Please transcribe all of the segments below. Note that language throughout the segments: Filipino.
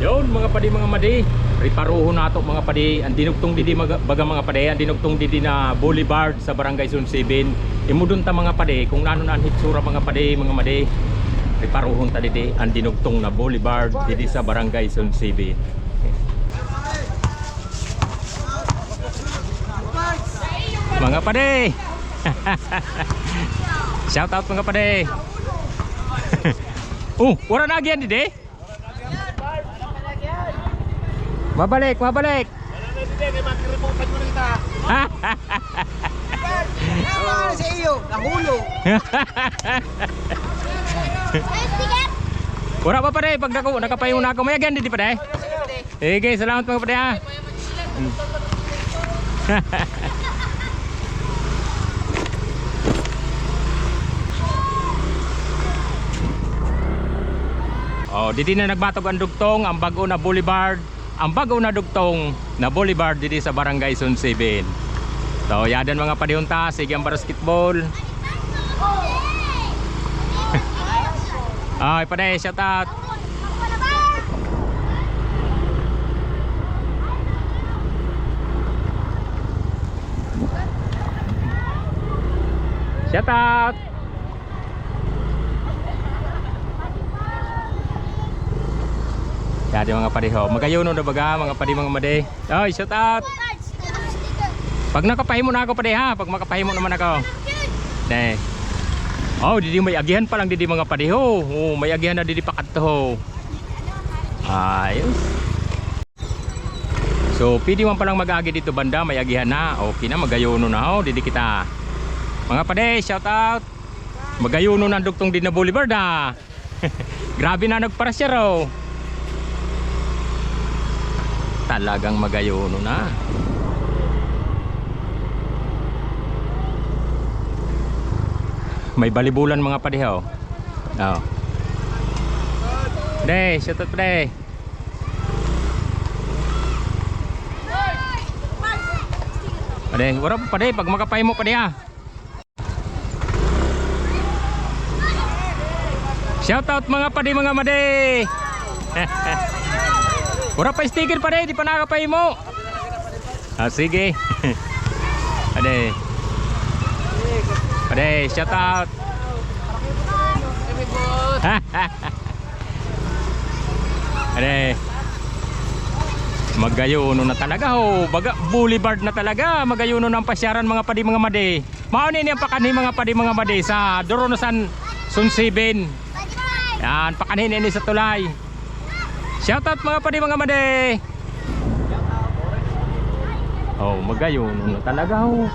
Yun mga padi mga madi, riparuho na to mga padi. Ang dinugtong didi baga mga padi, ang dinugtong didi na boulevard sa Barangay Zone 7. Imudun ta mga padi, kung nano na ang hitsura mga padi, mga madi. Riparuhon ta didi ang dinugtong na boulevard didi sa Barangay Zone 7. Mga padi. Shout out mga padi. oh, wala na agyan didi. Mabalik, mabalik. Tama sa iyo, nahulog. Wala pa pare, pag nako nakapayo na ako, may agyan didi pare. Sige, salamat mga pare ha. Oh, didi na nagbatog ang dugtong, ang bago na boulevard, ang bago na dugtong na boulevard didi sa Barangay 7. So, yadan mga padihunta, sige ang basketball. Ay, pare, shout out. Shout out. Yan mga pariho. Magayon na baga, mga pari mga made. Ay, shout out. Pag nakapahimo na ako pare ha, pag makapahimo naman ako. Ne. Oh, didi may agihan pa lang didi mga pariho. Oh, may agihan na didi pakadto. Ayos. So, pwede man palang mag-agi dito banda, may agihan na. Okay na, magayono na oh, didi kita. Mga pade, shout out. Magayono na ang duktong din na Boulevard ah. Grabe na nagparasya raw. Talagang magayono na. May balibulan mga padihaw. Oh. Pade, shout out pade. Pade, wala pa pade, pag makapay mo pade ah. Shout out mga padi mga made. Wala pa sticker pade, di pa nakapay mo. Ah, sige. pade. Pade, shout out. Pade. Magayuno na talaga ho. Baga, boulevard na talaga. Magayuno ng pasyaran mga padi mga made. Maunin yung pakanhi mga padi mga made sa Doronosan Sun 7. Yan, pakanhin ini sa tulay. Shoutout mga padi mga made. Oh, magayon na talaga oh.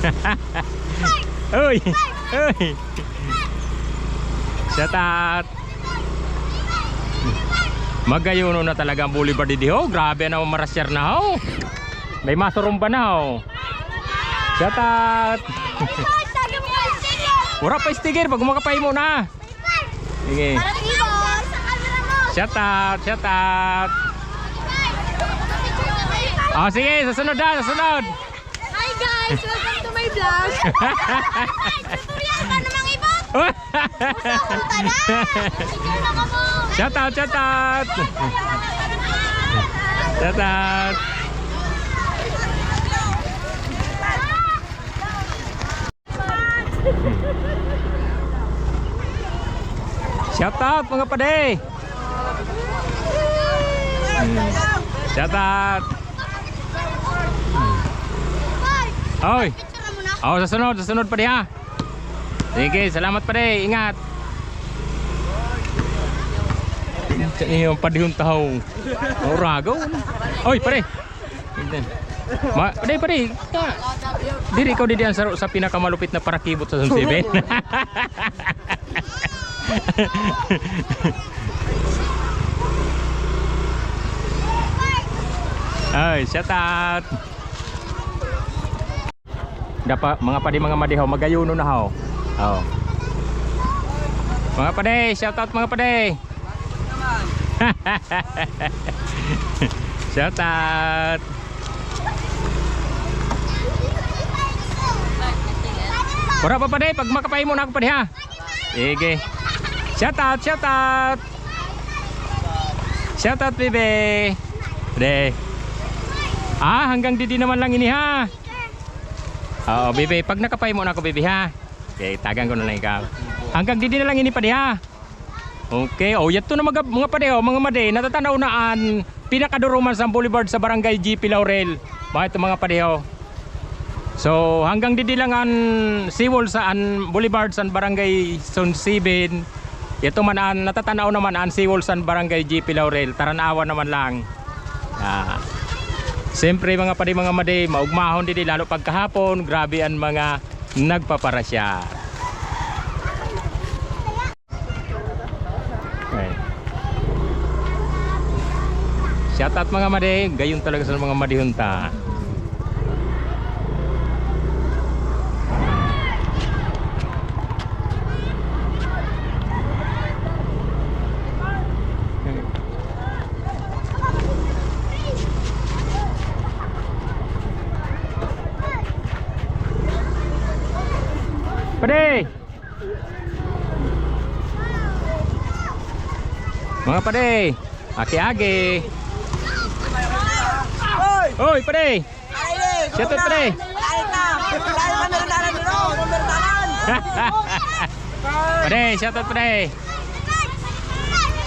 Uy! Uy! Shoutout! Magayon na talaga ang boulevard di ho. Grabe na marasyar na ho. May masurumba na ho. Shoutout! Wala pa sticker pag makapay mo na. Sige. Shout out, shout out. Oh, sige, susunod na, susunod. Hi guys! Welcome to my vlog! Tutorial pa namang iba! Punta na! Shout out, shout out. Shout out. Shout out mga pade. Shout out. Oy. Oh, sa sunod, sa sunod pa di ha. Sige, salamat pa di. Ingat. Sa iyo padihon tahaw. Oh, ragaw. Oy, pare. Tingnan. Ma, pare, pare. Ka. Diri ikaw didi ang sa, sa pinakamalupit na parakibot sa Zone 7. Ay, shout out. Dapa mga padi mga madihaw magayuno na haw. Oh. Mga pade, shout out mga pade. shout out. Wala pa pade, pag makapay mo na ako pade ha. Sige. Shout out, shout out. Shout out, bebe. De. Ah, hanggang didi naman lang ini ha. Oo, bebe. Pag nakapay mo na ako, bebe ha. Okay, tagang ko na lang ikaw. Hanggang didi na lang ini pa di ha. Okay, oh yato na mga, mga padeho, mga made, natatanaw naan pinakaduruman sa Boulevard sa Barangay GP Laurel. Bakit mga padeho? So hanggang didi lang an Seawall sa an Boulevard sa Barangay 7. Ito man an natatanaw naman an Seawall sa Barangay GP Laurel. Taranawa naman lang. Ah. Siyempre mga padi mga made, maugmahon didi lalo pagkahapon, grabe ang mga nagpaparasya. Shout out mga made, gayon talaga sa mga madihunta. Pade! Mga pade! Aki-agi! Hoy! Aile! Shout out! Pumbertanan! pade, shout out pade!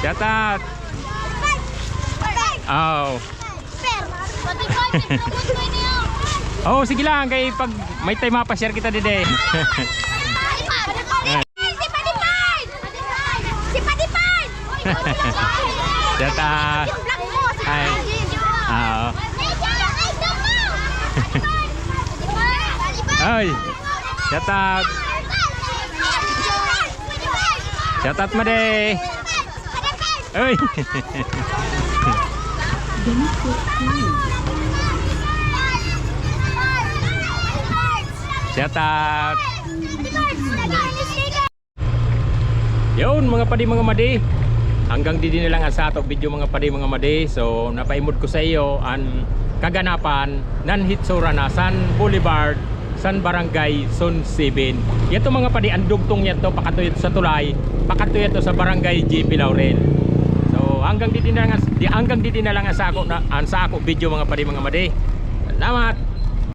Shout out! Oh. Oh, sige lang kay pag may time mapa-share kita dide. Shout out! Hi. Oo. Hoy, shout out! Shout out mo de! Uy! shout out! Yun mga padi mga madi. Hanggang didi na lang ang sa ato video mga padi mga madi. So napaimod ko sa iyo ang kaganapan nan Hitsura na San Boulevard San Barangay Son 7. Yato mga padi ang dugtong yato pakatuyot sa tulay, pakatuyot sa Barangay GP Laurel. So hanggang didi na lang ang- di hanggang didi na lang ang sa ako na ang sa ako video mga padi mga madi. Salamat.